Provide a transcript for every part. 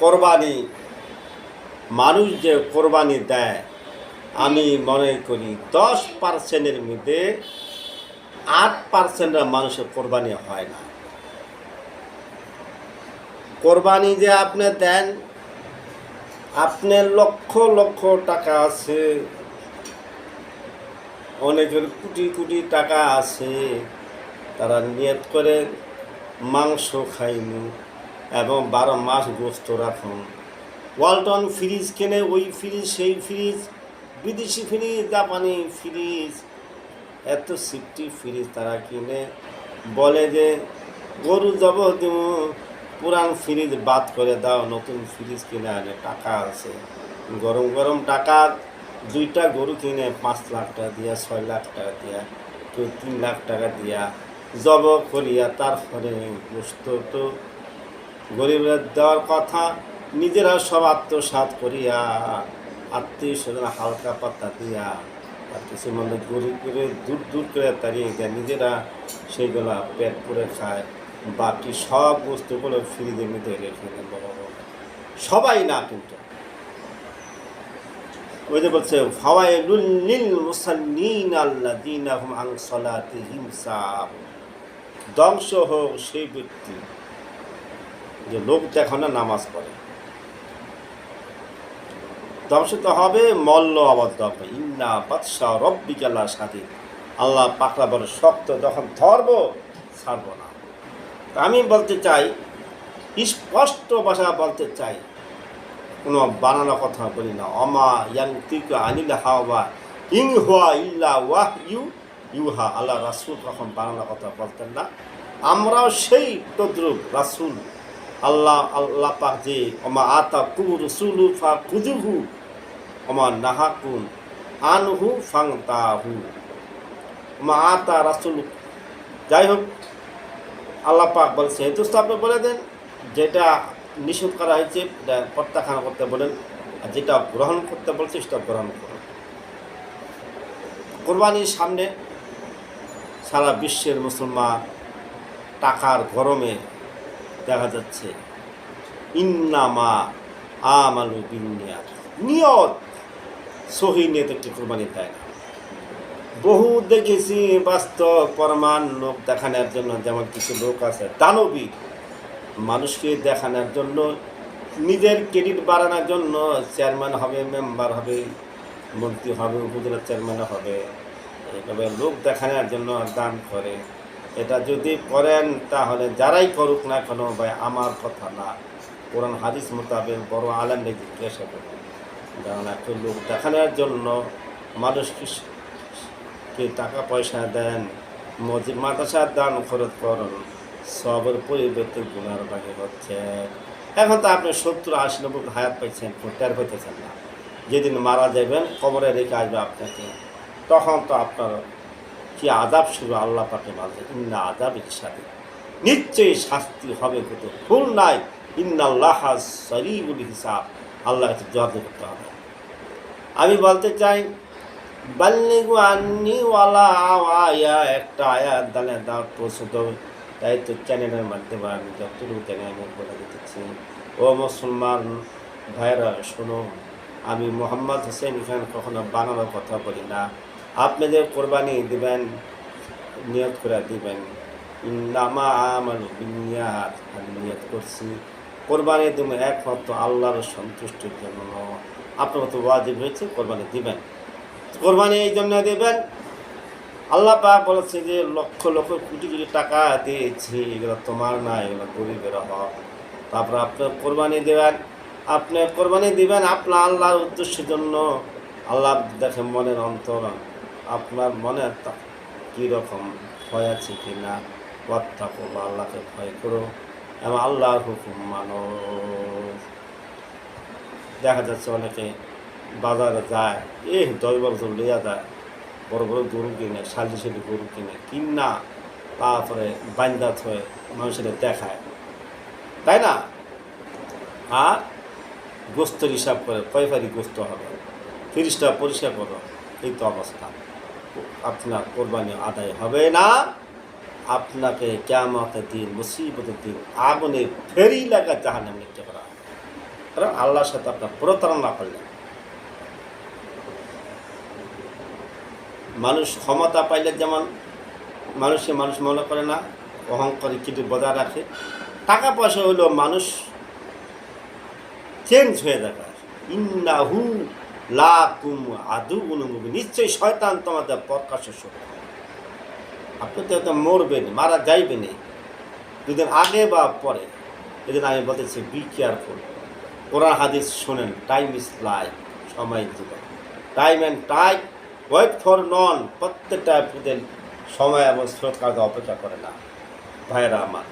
কোরবানি। মানুষ যে কোরবানি দেয়, আমি মনে করি দশ পার্সেন্টের মধ্যে আট পার্সেন্টের মানুষের কোরবানি হয় না। কোরবানি যে আপনি দেন আপনার লক্ষ লক্ষ টাকা আছে, অনেকের কোটি কোটি টাকা আছে, তারা নিয়ত করে মাংস খাইনি। এবং বারো মাস গোস্ত রাখুন। ওয়ালটন ফ্রিজ কেনে, ওই ফ্রিজ, সেই ফ্রিজ, বিদেশি ফ্রিজ, জাপানি ফ্রিজ, এত সিফটি ফ্রিজ তারা কিনে। বলে যে, গরু জব পুরান ফ্রিজ বাদ করে দাও, নতুন ফ্রিজ কিনে আনে, টাকা আছে। গরম গরম টাকা, দুইটা গরু কিনে, পাঁচ লাখ টাকা দিয়া, ছয় লাখ টাকা দিয়া, কেউ তিন লাখ টাকা দিয়া জব করিয়া তারপরে গোস্ত তো গরিবের দেওয়ার কথা, নিজেরা সব আত্মসাত করিয়া, আত্মীয় স্বজন হালকা পাতা দিয়া, আর কিছু মানুষ গরিব করে, দূর দূর করে তাড়িয়ে দেয়, নিজেরা সেইগুলা পেট পুরে খায়, বাকি সব বস্তুগুলো ফ্রিজের মধ্যে রেখে দেয়। সবাই না কিন্তু। ওই যে বলছে ফাওয়াইলুল লিল ধ্বংস হোক সেই ব্যক্তি। যে লোক দেখানো নামাজ পড়ে। ধ্বংস তো হবে, মল্ল আবদ্ধ হবে। ইন্না বাদশাহ রব্বিকাল্লা সাথে আল্লাহ পাকড়া বড় শক্ত, যখন ধরব, ছাড়ব না। আমি বলতে চাই, স্পষ্ট ভাষা বলতে চাই, কোনো বানানো কথা বলি না। অমা ইয়াং তিক আনিল হাওয়া ইং হুয়া ইল্লা ওয়াহ ইউ ইউহা। আল্লাহ রাসুল তখন বানানো কথা বলতেন না। আমরাও সেই তদ্রুপ রাসুল আল্লাহ আল্লাহ পাক যে অমা আতা কু রসুলু ফা কুজুহু অমা নাহাকুন আনহু ফাং তাহু অমা আতা রাসুল। যাই হোক আল্লাহ পাক বলছে হেতুস্ত আপনি বলে দেন, যেটা নিষেধ করা হয়েছে প্রত্যাখ্যান করতে বলেন, আর যেটা গ্রহণ করতে বলছে, সেটা গ্রহণ করুন। কোরবানির সামনে সারা বিশ্বের মুসলমান টাকার গরমে দেখা যাচ্ছে। ইন্নামা আমালু বিনিয়াত নিয়ত। সহি নিয়ত একটি কোরবানি দেয় না। বহু দেখেছি বাস্তব প্রমাণ লোক দেখানোর জন্য যেমন কিছু লোক আছে, দানবী। মানুষকে দেখানোর জন্য, নিজের ক্রেডিট বাড়ানোর জন্য চেয়ারম্যান হবে, মেম্বার হবে, মন্ত্রী হবে উপজেলার চেয়ারম্যান হবে। এইভাবে লোক দেখানোর জন্য দান করে। এটা যদি করেন, তাহলে যারাই করুক না কেন ভাই, আমার কথা না। কোরআন, হাদিস মোতাবেক বড় আলেমকে জিজ্ঞাসা করবেন কারণ একটা লোক দেখানোর জন্য মানুষকে কে টাকা পয়সা দেন, মসজিদ মাদ্রাসা দান খরচ করুন, সবের পরিবর্তে গুণার বাকি হচ্ছে। এখন তো আপনি সত্তর, আশি, নব্বই হায়াত পাইছেন টের পাইতেছেন না। যেদিন মারা যাবেন, কবরে রেখে আসবে আপনাকে। তখন তো আপনার কি আজাব শুরু আল্লাহ পাকে বলছে, ইন্না আজাব ইচ্ছাতে নিশ্চয়ই শাস্তি হবে কিন্তু ভুল নাই। ইন্নাল্লাহ সরিবুল হিসাব। আল্লাহ কাছে জবাব করতে হবে। আমি বলতে চাই, বাল্লিগু আন্নি ওয়ালা আয়া একটা আয়াত দালে দাওয়াত পৌঁছতে তাই তো চ্যানেলের মাধ্যমে আমি যতটুকু চ্যানেল আমি বলে দিতেছি। ও মুসলমান ভাইরা শোনো, আমি মোহাম্মদ হোসেন খান কখনো বানানোর কথা বলি না। আপনি যে কোরবানি দিবেন, নিয়ত করে দিবেন। নিয়ত করছি। কোরবানি তুমি একমাত্র আল্লাহর সন্তুষ্টির জন্য। আপনার মতো ওয়াজিব হয়েছে, কোরবানি দিবেন। কোরবানি এই জন্য দেবেন, আল্লাহ পাক বলেছে যে, লক্ষ লক্ষ কোটি কোটি টাকা দিয়েছি, এগুলো তোমার না, এগুলো গরিবের হক। তারপর আপনি কোরবানি দেবেন, আপনি কোরবানি দিবেন আপনার আল্লাহর উদ্দেশ্যের জন্য। আল্লাহ দেখে মনের অন্তর আপনার মনে কীরকম ভয় আছে কি না? কথা করব আল্লাহকে ভয় করো। এবং আল্লাহর হুকুম মানো। দেখা যাচ্ছে অনেকে বাজারে যায় এ দশ বছর লইয়া যায়, বড় বড় গরু কিনে সালি সালি গরু কিনে, কিনা, তারপরে বান্দাত হয়ে মানুষের দেখায়। তাই না? আর গোস্তর হিসাব করে কয়বারই গোস্ত হবে, তিরিশটা পরিষ্কার করো, এই তো অবস্থা। আপনার কোরবানি আদায় হবে না। আপনাকে কেমতের দিন, মুসিবতের দিন আগুনে ফেরি লাগা জাহান্নামে লিখতে করা কারণ আল্লাহর সাথে আপনার প্রতারণা করলেন মানুষ ক্ষমতা পাইলে যেমন মানুষকে মানুষ মনে করে না, অহংকারী কিন্তু বজায় রাখে। টাকা পয়সা হইলেও মানুষ চেঞ্জ হয়ে যাবে ইন্নাহু লা আদু গুনুমুবি নিশ্চয়ই শয়তান তোমাদের প্রকাশ্য শত্রু। আপনি তো এটা মরবেন, মারা যাইবেন দুদিন আগে বা পরে, এদিন আমি বলতেছি বি কেয়ারফুল কোরআন হাদিস শোনেন টাইম ইজ লাইফ সময় জীবন time and time wait for none প্রত্যেকটা পুদের সময় এবং স্রোত কাজ অপেক্ষা করে না। ভাইয়েরা আমার,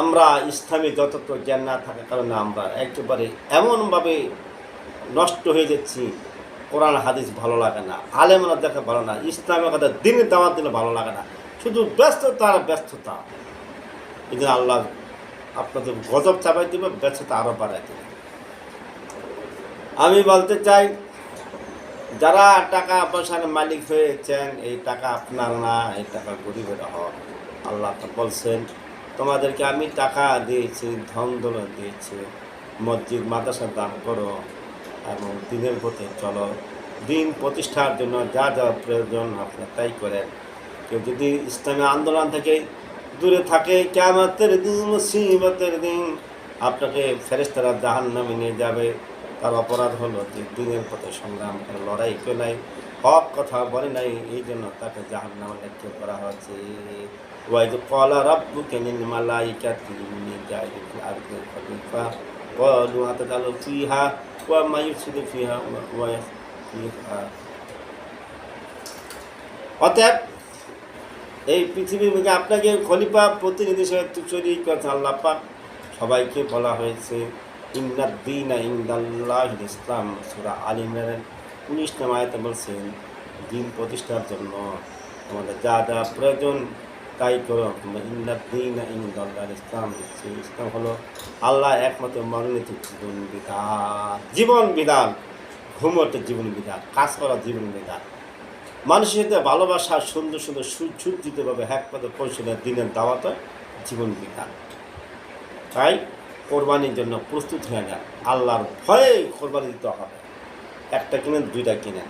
আমরা ইসলামী যতটুকু জ্ঞান না থাকার কারণে আমরা একেবারে এমনভাবে নষ্ট হয়ে যাচ্ছি। কোরআন, হাদিস ভালো লাগে না। আলেমনা দেখা ভালো না। ইসলামের কথা দিনের দাওয়াত দিলে ভালো লাগে না। শুধু ব্যস্ততা আর ব্যস্ততা। জন্য আল্লাহ আপনাদের গজব চাপাই দেবে, ব্যস্ততা আরও বাড়াই দেবে। আমি বলতে চাই, যারা টাকা পয়সার মালিক হয়েছেন, এই টাকা আপনার না, এই টাকা গরিবের হক। আল্লাহ তো বলছেন, তোমাদেরকে আমি টাকা দিয়েছি, ধন দিয়েছি। মসজিদ মাদ্রাসা দান করো। এবং দিনের পথে চলো। দিন প্রতিষ্ঠার জন্য যা যা প্রয়োজন আপনার তাই করেন। কেউ যদি ইসলামী আন্দোলন থেকে দূরে থাকে কেমতের দিন, মুসিবতের দিন, আপনাকে ফেরেস্তারা জাহান নামে নিয়ে যাবে। তার অপরাধ হলো যে দিনের পথে সংগ্রাম করে লড়াই করে নাই, হক কথা বলে নাই, এই জন্য তাকে জাহান নামে লিপ্ত করা হয়েছে। ওয়াইদ কলা রব্বু কেনিন মালাইকাতি ইন্নী জাইলুন ফিল আরদি খলিফা। قالوا أتجعل فيها وما يفسد فيها ويخلفها অতএব এই পৃথিবীর মধ্যে আপনাকে খলিফা প্রতিনিধি হিসেবে তুচরি কথা আল্লাহ পাক সবাইকে বলা হয়েছে ইন্নাদ্দিন ইন্দাল্লাহ ইসলাম সুরা আলিমের উনিশ নামায়তে বলছেন দিন প্রতিষ্ঠার জন্য আমাদের যা যা প্রয়োজন তাই করো ইন্নাদ্দিন ইন্দাল্লাহ ইসলাম হচ্ছে ইসলাম হলো আল্লাহ একমাত্র মনোনীত জীবন বিধান জীবন বিধান, ঘুমোতে জীবন বিধান, কাজ করা জীবন বিধান। মানুষের সাথে ভালোবাসা সুন্দর সুন্দর সুসজ্জিতভাবে পথে কৌশলের দিনের দাওয়াত জীবন বিধান। তাই কোরবানির জন্য প্রস্তুত হয়ে যান আল্লাহর ভয়ে কোরবানি দিতে হবে। একটা কিনেন, দুইটা কিনেন।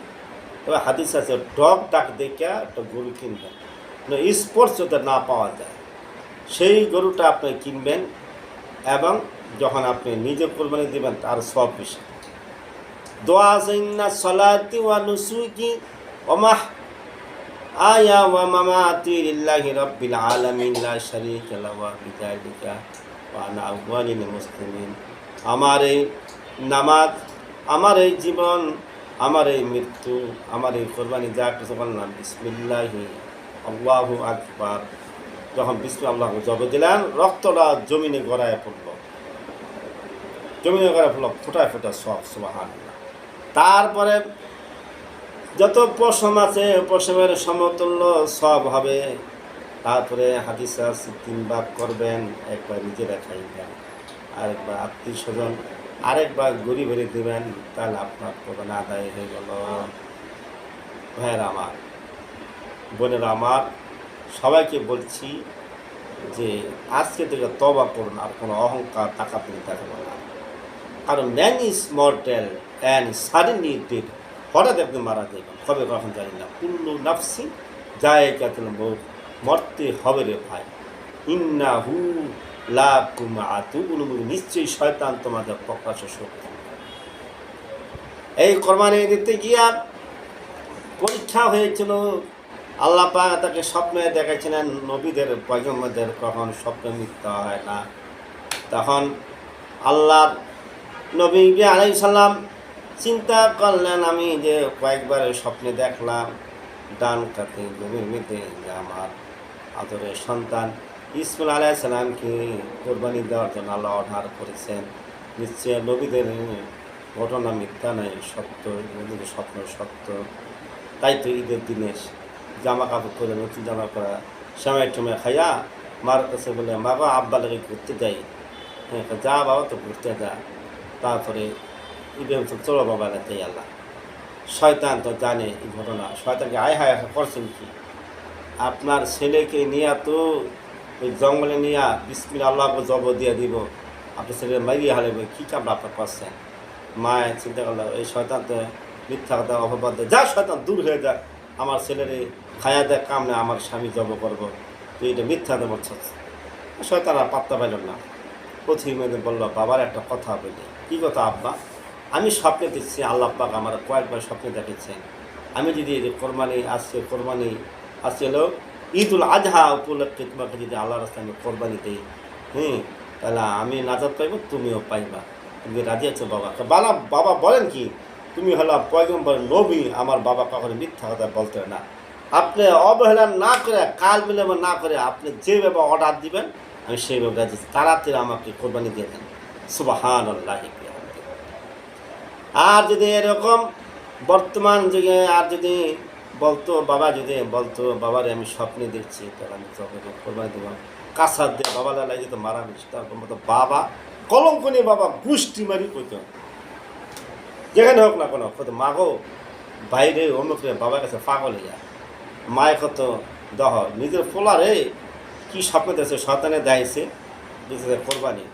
তবে হাদিস আছে, ডগ ডাক দেখে একটা গরু কিনবেন। স্পোর্টস যাতে না পাওয়া যায়। সেই গরুটা আপনি কিনবেন এবং যখন আপনি নিজে কোরবানি দিবেন তার সব বেশি দোয়া সলাতি ওয়া নুসুকি ওমাহ আয়া ওয়া মামাতি লিল্লাহি রাব্বিল আলামিন, লা শারীকা লাহু ওয়া বিযালিকা ওয়া আনা আউয়ালিল মুসলিমিন। আমার এই নামাজ, আমার এই জীবন, আমার এই মৃত্যু, আমার এই কোরবানি যা কিছু বললাম, বিসমিল্লাহি। আল্লাহু আকবার। যখন বিসমি আল্লাহ জবে দিলেন, রক্তটা জমিনে গড়ায় পড়ল। জমিনে গড়ায় পড়ল, ফোটায় ফোটায় সব সুবাহান তারপরে যত পশম আছে পশমের সমতুল্য সব হবে। তারপরে হাদিসা তিন ভাগ করবেন, একবার নিজেরা খাইবেন আরেকবার আত্মীয় স্বজন, আরেকবার গরিবের দেবেন, তাহলে আপনার কোরবানি আদায় হয়ে গেল। ভাইয়ের আমার বোনের আমার, সবাইকে বলছি যে আজকে থেকে তবা করুন, আর কোনো অহংকার টাকা পেলে দেখাবো না। কারণ man is mortal and suddenly dead হঠাৎ একদিন মারা যাবে কবে কখন জানি না। কুল্লু নাফসি যায় কেতন মরতে হবে রে ভাই। ইন্না হু লা কুমা আতু নিশ্চয়ই শয়তান তোমাদের প্রকাশ শক্তি। এই কোরবানি দিতে গিয়া পরীক্ষা হয়েছিল আল্লাহ পাক তাকে স্বপ্নে দেখাচ্ছিলেন নবীদের, পয়গম্বরদের কখন স্বপ্নে মিথ্যা হয় না। তখন আল্লাহর নবী আলাই সাল্লাম চিন্তা করলেন, আমি যে কয়েকবার স্বপ্নে দেখলাম, ডান কাতে জমির মধ্যে যে আমার আদরের সন্তান ইসমাইল আলাই সাল্লামকে কোরবানি দেওয়ার জন্য আল্লাহ অর্ডার করেছেন। নিশ্চয় নবীদের ঘটনা মিথ্যা নাই সত্য, নবীদের স্বপ্ন সত্য। তাই তো ঈদের দিনে জামা কাপড় করে নতুন জামা করা সময় টমে খাইয়া মার কাছে বলে মা গো আব্বা লাগে ঘুরতে যাই। হ্যাঁ যা বাবা তো ঘুরতে যা। তারপরে ইব্রাহিম তো চলো বাবা যাই আল্লাহ। শয়তান তো জানে এই ঘটনা। শয়তানকে, আয় হায় করছেন কি? আপনার ছেলেকে নিয়ে তো, ওই জঙ্গলে নিয়ে বিসমিল আল্লাহকে জব দিয়ে দিব। আপনি ছেলে মারিয়ে হালে কী কামড়া আপনার করছেন? মায়ের চিন্তা করল, এই শয়তান তো মিথ্যা কথা, অপবাদ যা, শয়তান, দূর হয়ে যায় আমার ছেলেরে খায়া দেয় কামনে আমার স্বামী জব করব। তুই এটা মিথ্যা দেবো শয়তান আর পাত্তা পাইল না। প্রথমে বলল, বাবার একটা কথা বলি। কী কথা, আব্বা? আমি স্বপ্নে দেখছি, আল্লাহ আমার কয়েকবার স্বপ্নে দেখেছেন। আমি যদি যে কোরবানি আসছে কোরবানি আসছে হলো ঈদ উল আজহা উপলক্ষে তোমাকে যদি আল্লাহ রাস্তায় আমি কোরবানি দিই, হুম, তাহলে আমি নাজাদ পাইব, তুমিও পাইবা। তুমি রাজি আছো, বাবা? বালা, বাবা বলেন কি, তুমি হলো পয়গম্বর নবী, আমার বাবা কখনো মিথ্যা কথা বলতে না। আপনি অবহেলা না করে, কাল বিলম্ব না করে আপনি যেভাবে অর্ডার দিবেন, আমি সেইভাবে আছি। তাড়াতাড়ি আমাকে কোরবানি দিয়ে দেন। সুবাহান আর যদি এরকম বর্তমান যুগে, আর যদি বলতো, বাবা যদি বলতো, বাবারে, আমি স্বপ্নে দেখছি, তাহলে আমি কোরবানি দেবো। কাঁসার দিয়ে বাবা লালাই যেত, মারা মিস তারপর মতো বাবা, কলঙ্ক নিয়ে বাবা গুষ্টি মারি কইত। যেখানে হোক না কোনো মাগো, বাইরে রে বাবার কাছে পাগল হয়ে যায় মায়ের কত দহ। নিজের ফোলারে কি স্বপ্ন দেখছে? শতানে দেয়ছে দিতেছে কোরবানি।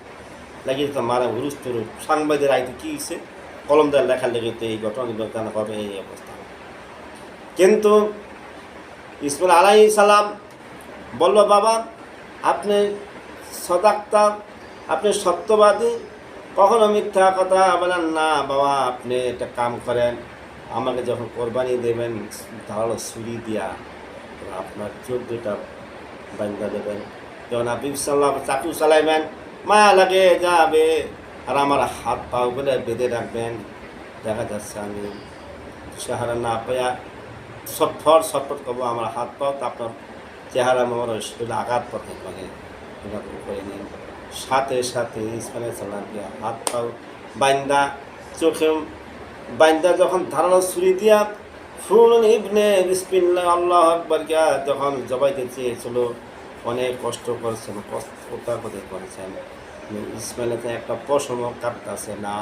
লাগিয়ে তো মারা হুরুস তুরুস সাংবাদিক আইতে কী হয়েছে? কলম দেওয়ার লেখার লেগে তো এই ঘটনা ঘটনা হবে এই অবস্থা? কিন্তু ইসমাইল আলাই সালাম বলল, বাবা, আপনি সদাক্তা, আপনি সত্যবাদী। কখনো মিথ্যা কথা বলেন না। বাবা, আপনি একটা কাম করেন। আমাকে যখন কোরবানি দেবেন ধারালো ছুরি দিয়া আপনার চোদ্দটা বান্ধা দেবেন। যখন আপনি সাল্লাহ চাকু চালাইবেন মায়া লাগে যাবে। আর আমার হাত পাও বলে বেঁধে রাখবেন। দেখা যাচ্ছে আমি চেহারা না পাইয়া ছটফট ছটফট করব, আমার হাত পাও তো আপনার চেহারা আমার শরীরে আঘাত পথে মানে এরকম করে নিন। সাথে সাথে ইসমাইল সাল্লামকে হাত পাও বাইন্দা চোখে বাইন্দা যখন ধারালো ছুরি দিয়া ফুল ইবনে বিসমিল্লাহ আল্লাহ আকবর গিয়া যখন জবাইতে চেয়েছিল, অনেক কষ্ট করেছেন কষ্ট কোথায় করেছেন। ইসমাইলের একটা পশম কাটতেছে, না।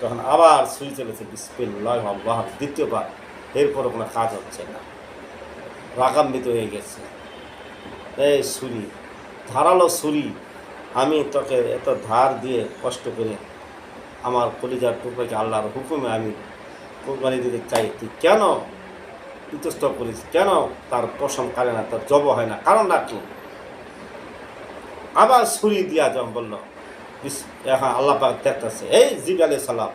তখন আবার সুই চলেছে বিসমিল্লাহ আল্লাহ দ্বিতীয়বার এরপর কোনো কাজ হচ্ছে না। রাগান্বিত হয়ে গেছে। এই ছুরি, ধারালো ছুরি, আমি তোকে এত ধার দিয়ে কষ্ট করে আমার কলিজার টুকরাকে আল্লাহর হুকুমে আমি কোরবানি দিতে চাই কেন ইতস্ত করিস? কেন তার পশম কাটে না, তার জব হয় না? কারণ রাখি আবার ছুরি দিয়া যখন বলল এখন আল্লাহ পাক দেখতেছে, এই জিব আলি সালাম,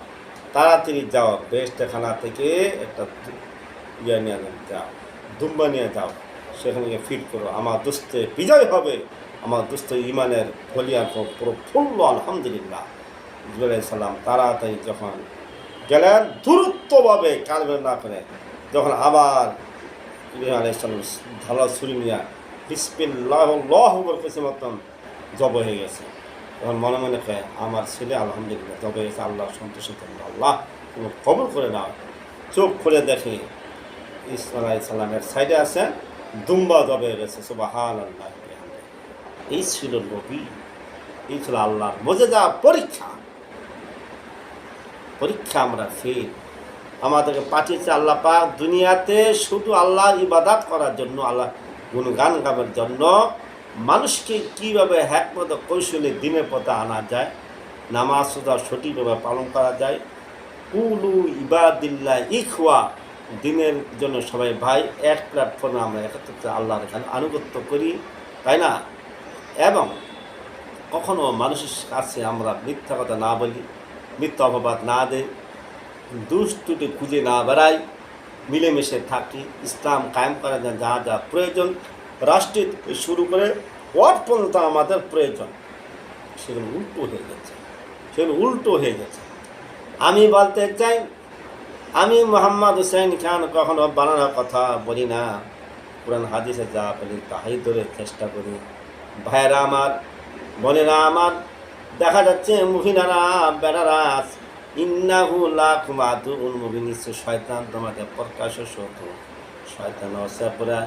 তাড়াতাড়ি যাও বেস্টখানা থেকে একটা ইয়ে নিয়ে যাও দুম্বা নিয়ে যাও, সেখানে গিয়ে ফিট করো, আমার দুস্তে বিজয় হবে, আমার দুস্ত ইমানের ফলিয়ার পুরো আলহামদুলিল্লাহ। সালাম তাড়াতাড়ি যখন গেলেন দূরত্বভাবে কালবে না করে যখন আবার ইব্রাহিম আলাইসালাম ঢালা ছুরি নিয়ে বিসপিল্লাহ লহ কিছু মতন জব হয়ে গেছে। তখন মনে মনে কয়, আমার ছেলে আলহামদুলিল্লাহ জব হয়ে গেছে, আল্লাহ সন্তোষ আল্লাহ তুমি কবর করে নাও। চোখ খুলে দেখে ইসমাল সাল্লামের সাইডে আছে দুম্বা জব হয়ে গেছে সুবাহান আল্লাহ এই ছিল নবী, এই ছিল আল্লাহর মজে যা পরীক্ষা। পরীক্ষা আমরা ফেল। আমাদেরকে পাঠিয়েছে আল্লাহ পাক দুনিয়াতে শুধু আল্লাহর ইবাদাত করার জন্য, আল্লাহ গুণগান গাবের জন্য। মানুষকে কীভাবে হ্যাকমত কৌশলে দিনের পথে আনা যায়, নামাজ সুদা সঠিকভাবে পালন করা যায়। উলু ইবাদিল্লা ইখওয়া, দিনের জন্য সবাই ভাই, এক প্ল্যাটফর্মে আমরা একত্রিত আল্লাহর এখানে আনুগত্য করি, তাই না? এবং কখনো মানুষের কাছে আমরা মিথ্যা কথা না বলি মিথ্যা অপবাদ না দেয় দুষ্টুটি খুঁজে না বেড়াই, মিলেমিশে থাকি, ইসলাম কায়েম করার জন্য যা যা প্রয়োজন রাষ্ট্রের থেকে শুরু করে ওয়াট পর্যন্ত আমাদের প্রয়োজন। সেগুলো উল্টো হয়ে গেছে সেগুলো উল্টো হয়ে গেছে আমি বলতে চাই, আমি মোহাম্মদ হুসেন খান কখনো বানানোর কথা বলি না। কোরআন হাদিসে যা বলি তাহাই ধরে চেষ্টা করি। ভাইয়েরা আমার, বোনেরা আমার দেখা যাচ্ছে মহিলারা বেড়ারা, ইন্নাহু লাকুমাতু উল মুবিন শয়তান তোমাদের প্রকাশ শত্রু। শয়তান অসাপরা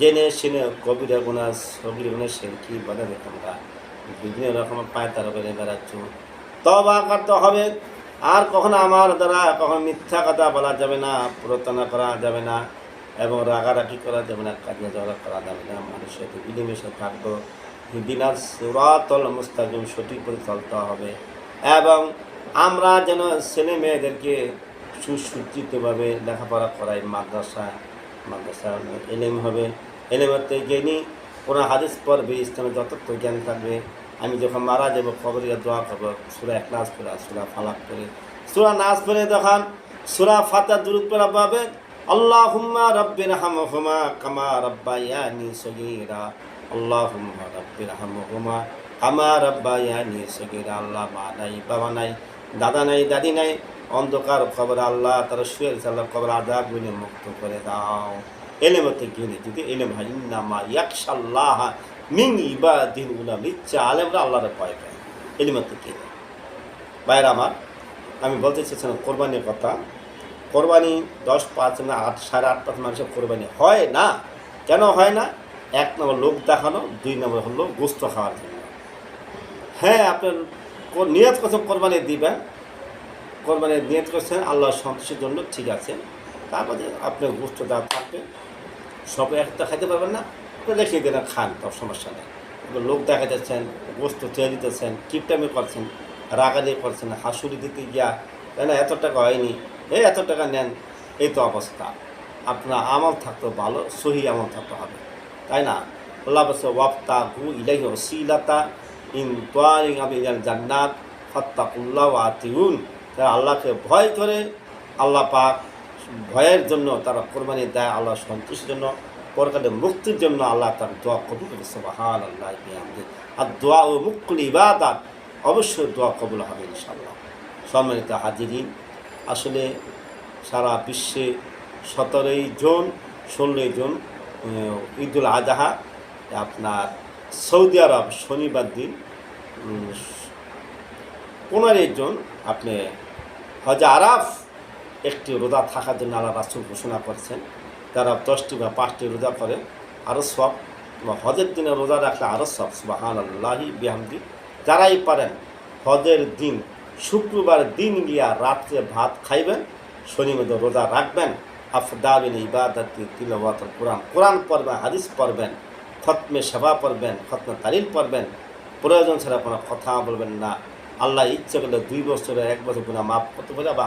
জেনে শুনে কবিরা গুণা সবির গুণা সেরকি বলে তোমরা। বিভিন্ন রকমের পায় তারা বেড়ে বেড়াচ্ছ। তবা করতে হবে। আর কখনো আমার দ্বারা কখনো মিথ্যা কথা বলা যাবে না প্রতারণা করা যাবে না, এবং রাগারাগি করা যাবে না কাজে ঝগড়া করা যাবে না। মানুষের সাথে মিলেমিশে থাকব। হিদিনার সুরাতল মুস্তাকিম সঠিক করে চলতে হবে। এবং আমরা যেন ছেলে মেয়েদেরকে সুসজ্জিতভাবে লেখাপড়া করাই, মাদ্রাসা মাদ্রাসা এলেম হবে। এলেমের জ্ঞানী কোনো হাদিস পড়বে ইসলামের যথার্থ জ্ঞান থাকবে, আমি যখন মারা যাব খবরিয়া দোয়া করব, সুরা এক নাচ করে সুরা ফালাক করে সুরা নাচ করে যখন সুরা ফাতা দূরত পড়া পাবে। আল্লাহ হুম্মা রব্বির হামহুমা কামা রব্বায়ানি সগীরা। আল্লাহ হুম্মা রব্বির হামহুমা কামা রব্বায়ানি সগীরা আল্লাহ মা নাই বাবা নাই দাদা নাই দাদি নাই অন্ধকার খবর আল্লাহ, তারা শুয়ের আল্লাহ খবর আজাদ গুনে মুক্ত করে দাও। এলেমতে গেলে যদি এলেম হয়, ইন্নামা ইয়াকশাল্লাহ মিং ইবাদিন উলাম, ইচ্ছা আলেমরা আল্লাহরে ভয় পায়। এলিমতে গেলে বাইরে আমার, আমি বলতে চেয়েছিলাম কোরবানির কথা। কোরবানি দশ পাঁচ না আট, সাড়ে আট পাঁচ মানুষের কোরবানি হয় না? কেন হয় না? এক নম্বর লোক দেখানো, দুই নম্বর হলো গোস্ত খাওয়ার জন্য। হ্যাঁ আপনার নিয়ত করছেন, কোরবানি দিবেন কোরবানি নিয়ত করছেন, আল্লাহর সন্তোষের জন্য ঠিক আছে। তারপরে আপনার গোস্ত দেওয়া থাকবে। সব একটা খাইতে পারবেন না রেখে দেন খান তার সমস্যা নেই। লোক দেখা যাচ্ছেন, গোস্ত চেয়ে দিতেছেন, কিপটামি করছেন রাগানি করছেন, হাসুরি দিতে গিয়া তাই না, এত টাকা হয়নি এই এত টাকা নেন। এই তো অবস্থা। আপনার আমল থাকতো ভালো, সহি আমল থাকতে হবে। তাই না? আল্লাহ বলছে ওয়াপ্তা হু ইলাহি ওসিলাতা ইন তোয়ারিং আমি জান্নাত ফত্তাকুল্লাহ আতিউন। তারা আল্লাহকে ভয় করে, আল্লাহ পাক ভয়ের জন্য তারা কোরবানি দেয়, আল্লাহ সন্তুষ্টির জন্য, পরকালে মুক্তির জন্য আল্লাহ তার দোয়া কবুল করে। সুবহান আল্লাহ আর দোয়া ও মুকুল ইবাদাত অবশ্যই দোয়া কবুল হবে ইনশাআল্লাহ। সম্মানিত হাজিরিন, আসলে সারা বিশ্বে সতেরোই জুন, ষোলোই জুন ঈদুল আজহা আপনার সৌদি আরব শনিবার দিন উম, পনেরোই জন আপনি হজ আরাফ একটি রোজা থাকার জন্য আল্লাহ রাসুল ঘোষণা করছেন। তারা দশটি বা পাঁচটি রোজা করে আরও সব বা হজের দিনে রোজা রাখলে আরও সব সুবাহান আল্লাহি বিহামদি। যারাই পারেন হজের দিন শুক্রবার দিন গিয়া রাত্রে ভাত খাইবেন শনিবার রোজা রাখবেন। আফদাবিন ইবাদতি তিলওয়াতুল কোরআন। কোরআন পড়বেন, হাদিস পড়বেন, খতমে সেবা পড়বেন, খতমে তালিল পড়বেন। প্রয়োজন ছাড়া কোনো কথা বলবেন না। আল্লাহ ইচ্ছে করলে দুই বছরে এক বছর গুণা মাফ করতে পারে বা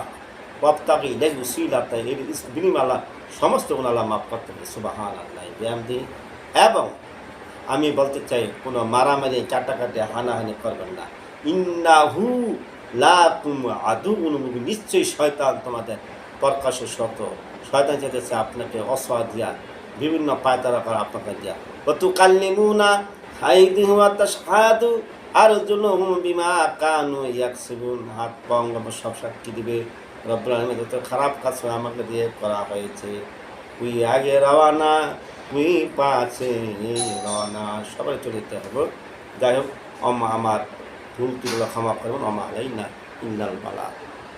বক্তাকে ইলেক উসিলা আল্লাহ সমস্ত গুণ আল্লাহ মাফ করতে পারে। সুবাহান আল্লাহ ব্যায়ামদি এবং আমি বলতে চাই, কোনো মারামারি চাটাকাটি হানাহানি করবেন না। ইন্নাহু লাকুম আদু অনুমুখী নিশ্চয়ই শয়তান তোমাদের প্রকাশ্য শত শয়তান চেতেছে আপনাকে অসহায় দিয়া, বিভিন্ন পায়তারা করা আপনাকে দিয়া। অতু কাল্লিমুনা হাইদিহুয়াতা সাহাদু আর জন্য বিমা কানু ইয়াকসিবুন। হাত পঙ্গ সব সাক্ষী দিবে। রব্বুল আলমী যত খারাপ কাজ হয় আমাকে দিয়ে করা হয়েছে। তুই আগে রওয়ানা তুই পাছে রওয়ানা সবাই চলিতে হবে। যাই হোক, অমা, আমার ভুল তুলে ক্ষমা করবেন। অমা আলাই না ইন্দাল বালা।